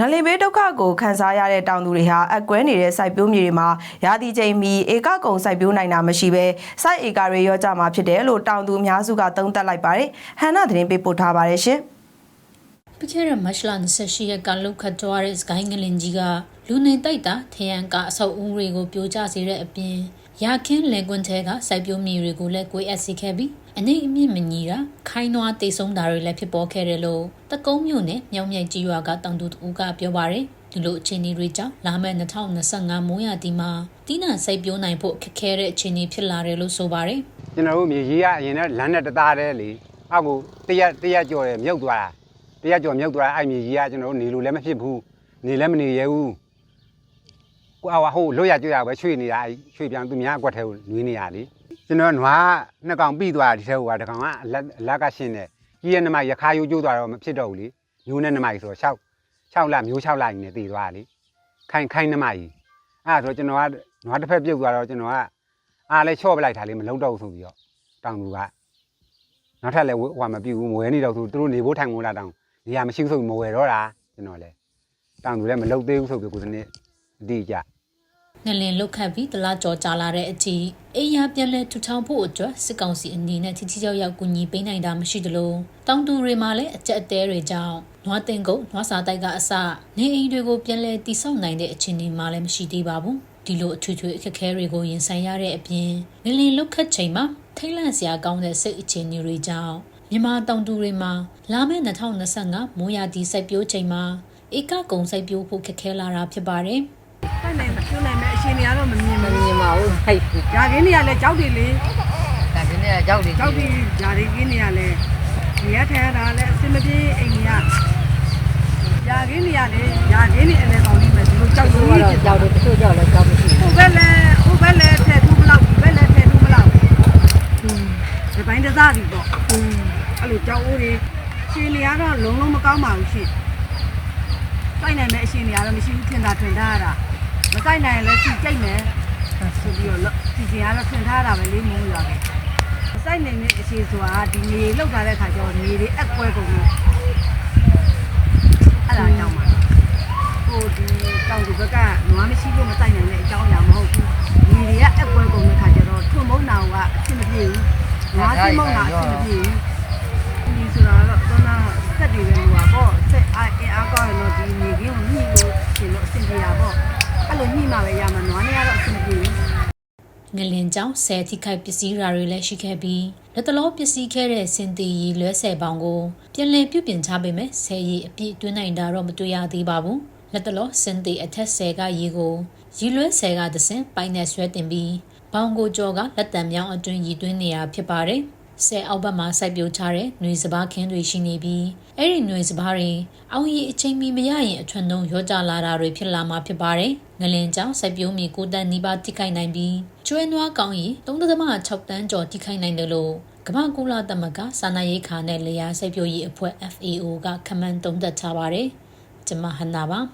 ငလင်ဘေးဒုက္ခကိုခံစားရတဲ့တောင်သူတွေဟာအကွဲနေတဲ့စိုက်ပျိုးမြေတွေမှာရာသီချိန်မီဧကကုံစိုက်ပျိုးနိုင်တာမရှိဘဲစိုက်ဧကတွေရောကြမှာဖြစ်တယ်လို့တောင်သူအများစုကသုံးသပ်လိုက်ပါတယ်။ဟန်နာသတင်းပေးပို့ထားပါတယ်ရှင်။ ပြီးခဲ့တဲ့မတ်လ28ရက်ကလုတ်ခတ်သွားတဲ့စကိုင်းငလင်ကြီးကလူနေတိုက်တာထရန်ကအဆောက်အဦတွေကိုပြိုကျစေတဲ့အပြင်ရာခင်းလယ်ကွင်းထဲကစိုက်ပျိုးမြေတွေကိုလည်းကိုယ်အပ်စေခဲ့ပြီးအနေအမြင့်မညီတာခိုင်းနွားတိတ်ဆုံးတာတွေလည်းဖြစ်ပေါ်ခဲ့တယ်လို့တကုံးမြို့နယ်မြောင်မြိုက်ကြီးရွာကတောင်သူတူကပြောပါတယ်ဒီလိုအခြေအနေတွေကြောင့်လာမယ့်2025မိုးရာသီမှာတီးနှံစိုက်ပျိုးနိုင်ဖို့ခက်ခဲတဲ့အခြေအနေဖြစ်လာတယ်လို့ဆိုပါတယ်ကျွန်တော်တို့မြေကြီးကအရင်ကလမ်းနဲ့တသားတည်းလေအောက်ကိုတရက်တရက်ကြော်တယ်မြုပ်သွားတာ တရက်ကြော်မြုပ်သွားအဲ့မြေကြီးကကျွန်တော်တို့နေလို့လည်းမဖြစ်ဘူးနေလည်းမနေရဘူးကိုအဝဟိုလွတ်ရကြွရပဲရွှေ့နေတာအဲ့ရွှေ့ပြန်သူများအကွက်ထဲကိုနွေးနေရလေကျွန်တော်နွားနှစ်ကောင်ပြီးသွားဒီထဲဟိုကတကောင်ကအလက်အလက်ကရှင်းတယ်ကြီးရဲ့နမရခါယူကျိုးသွားတော့မဖြစ်တော့ဘူးလေမျိုးနဲ့နမကြီးဆိုတော့6 6လမျိုး6လကြီးနဲ့တည်သွားတာလေခိုင်ခိုင်နမကြီးအဲ့ဒါဆိုကျွန်တော်ကနွားတစ်ဖက်ပြုတ်သွားတော့ကျွန်တော်ကအားလဲချော့ပလိုက်တာလေမလုံးတော့ဘူးဆိုပြီးတော့တောင်သူကနောက်ထပ်လည်းဟိုမပြူဘူးမဝဲနေတော့သူတို့နေဖို့ထိုင်မိုးလာတောင် နေရာမရှိဘူးဆိုပြီးမဝဲတော့တာကျွန်တော်လည်းတောင်သူလည်းမလုတ်သေးဘူးဆိုပြီးကိုယ်စနစ်အတိအကျငလင်လုတ်ခတ်ပြီးတလားကြော်ကြာလာတဲ့အထိအိယာပြန်လဲထူထောင်ဖို့အတွက်စစ်ကောင်စီအနေနဲ့ထိထိရောက်ရောက်ကူညီပေးနိုင်တာမရှိသလိုတောင်သူတွေမှာလည်းအကြက်အသေးတွေကြောင့်နွားတင်ကုတ်နွားစာတိုက်ကအစနေအိမ်တွေကိုပြန်လဲတိစောက်နိုင်တဲ့အခြေအနေမှလည်းမရှိသေးပါဘူးဒီလိုအထွေထွေအခက်အခဲတွေကိုရင်ဆိုင်ရတဲ့အပြင်ငလင်လုတ်ခတ်ချိန်မှာထိတ်လန့်စရာကောင်းတဲ့စိတ်အခြေအနေတွေကြောင့်မြန်မာတောင်သူတွေမှာ လာမယ့်2025မိုးရာသီစိုက်ပျိုးချိန်မှာဧကကုံစိုက်ပျိုးဖို့ခက်ခဲလာတာဖြစ်ပါတယ်တိုက်နိုင်မကျွနိုင်မဲ့အရှင်တွေကတော့မမြင်မဘူးမြင်ပါဘူးဟိတ်ဘူးဂျာကင်းတွေကလည်းကြောက်တယ်လေဒါဒီနေ့ကြောက်တယ်ကြောက်ပြီးဂျာကင်းတွေကလည်းနေရထဲရတာလည်းအစင်မပြေအိမ်ကြီးကဂျာကင်းတွေကလည်းဂျာကင်းတွေအလဲကောင်းနေမယ်ဒီလိုကြောက်သူလို့ကတော့ကြောက်တယ်တချို့ကြောက်လည်းကြောက်မရှိဟိုဘက်လည်းဟိုဘက်လည်းထဲထူးမလောက်ဒီဘက်လည်းထဲထူးမလောက်ဒီပိုင်းတစားပြီပေါ့အဲ့လိုကြောက်ဦးတွေ ရှင်တွေကတော့လုံးလုံးမကောင်းပါဘူးရှင်တိုက်နိုင်မဲ့အရှင်တွေကတော့မရှိဘူးထင်တာထင်ထားရတာမတိုက်နိုင်ရင်လည်းစီကြိတ်မယ်ဆိုပြီးတော့စီစဉ်ရတော့ထင်ထားတာပဲလေးမုန်းရွာပဲစိုက်နေနေအရှိဆိုတာဒီနေလောက်ထားတဲ့ခါကျတော့နေတွေအက်ကွဲကုန်လို့အဲ့ဒါကြောင့်ပါဟိုဒီတောင်သူဘက်ကနွားမရှိလို့မစိုက်နိုင်တဲ့အကြောင်းအရာမဟုတ်ဘူးနေတွေကအက်ကွဲကုန်တဲ့ခါကျတော့ထွန်းမုံနာကအဆင်မပြေဘူးနွားစီမုံနာအဆင်မပြေဘူးဒီဆိုတာတော့တော့နာ ဆက်တွေပဲလို့ပါပေါ့ဆက်အားအင်အားကောင်းရင်တော့ဒီနေကင်းကိုညှိလို့ရှင်လို့အဆင်ပြေတာပေါ့အဲ့လိုညှိမှပဲရမှာနွားနေရတော့အဆင်မပြေဘူးငလင်ကြောင့်ဆယ်ထိခိုက်ပစ္စည်းရာတွေလည်းရှိခဲ့ပြီးလက်တလောပစ္စည်းခဲ့တဲ့စင်တီရီလွဲဆယ်ပေါင်ကိုပြန်လည်ပြုပြင်ချပေးမယ်ဆယ်ရီအပြည့်တွင်းနိုင်တာတော့မတွေ့ရသေးပါဘူးလက်တလောစင်တီအထက်ဆယ်ကရေကိုရီလွဲဆယ်ကသစင်ပိုင်းနဲ့ဆွဲတင်ပြီးဘောင်ကိုကြော်ကလက်တံမြောင်းအတွင်းရီတွင်းနေရဖြစ်ပါတယ် ဆယ်အောက်ဘက်မှာစိုက်ပျိုးထားတဲ့ຫນွေစဘာခင်းတွေရှိနေပြီးအဲ့ဒီຫນွေစဘာတွေအောင်ရည်အချိန်မီမရရင်အထွန်းဆုံးရောကြလာတာတွေဖြစ်လာမှာဖြစ်ပါတယ်။ငလင်ကြောင့်စိုက်ပျိုးမြေကိုတန်နီးပါးတိခိုက်နိုင်ပြီးကျွဲနွားကောင်းရင်3.6တန်းကျော်တိခိုက်နိုင်တယ်လို့ကမ္ဘာကုလသမဂ္ဂစာနာရေးခါနဲ့လျာစိုက်ပျိုးရေးအဖွဲ့ FAO ကခမန်းတုံးသက်ထားပါတယ်။ကျွန်မဟန္နာပါ။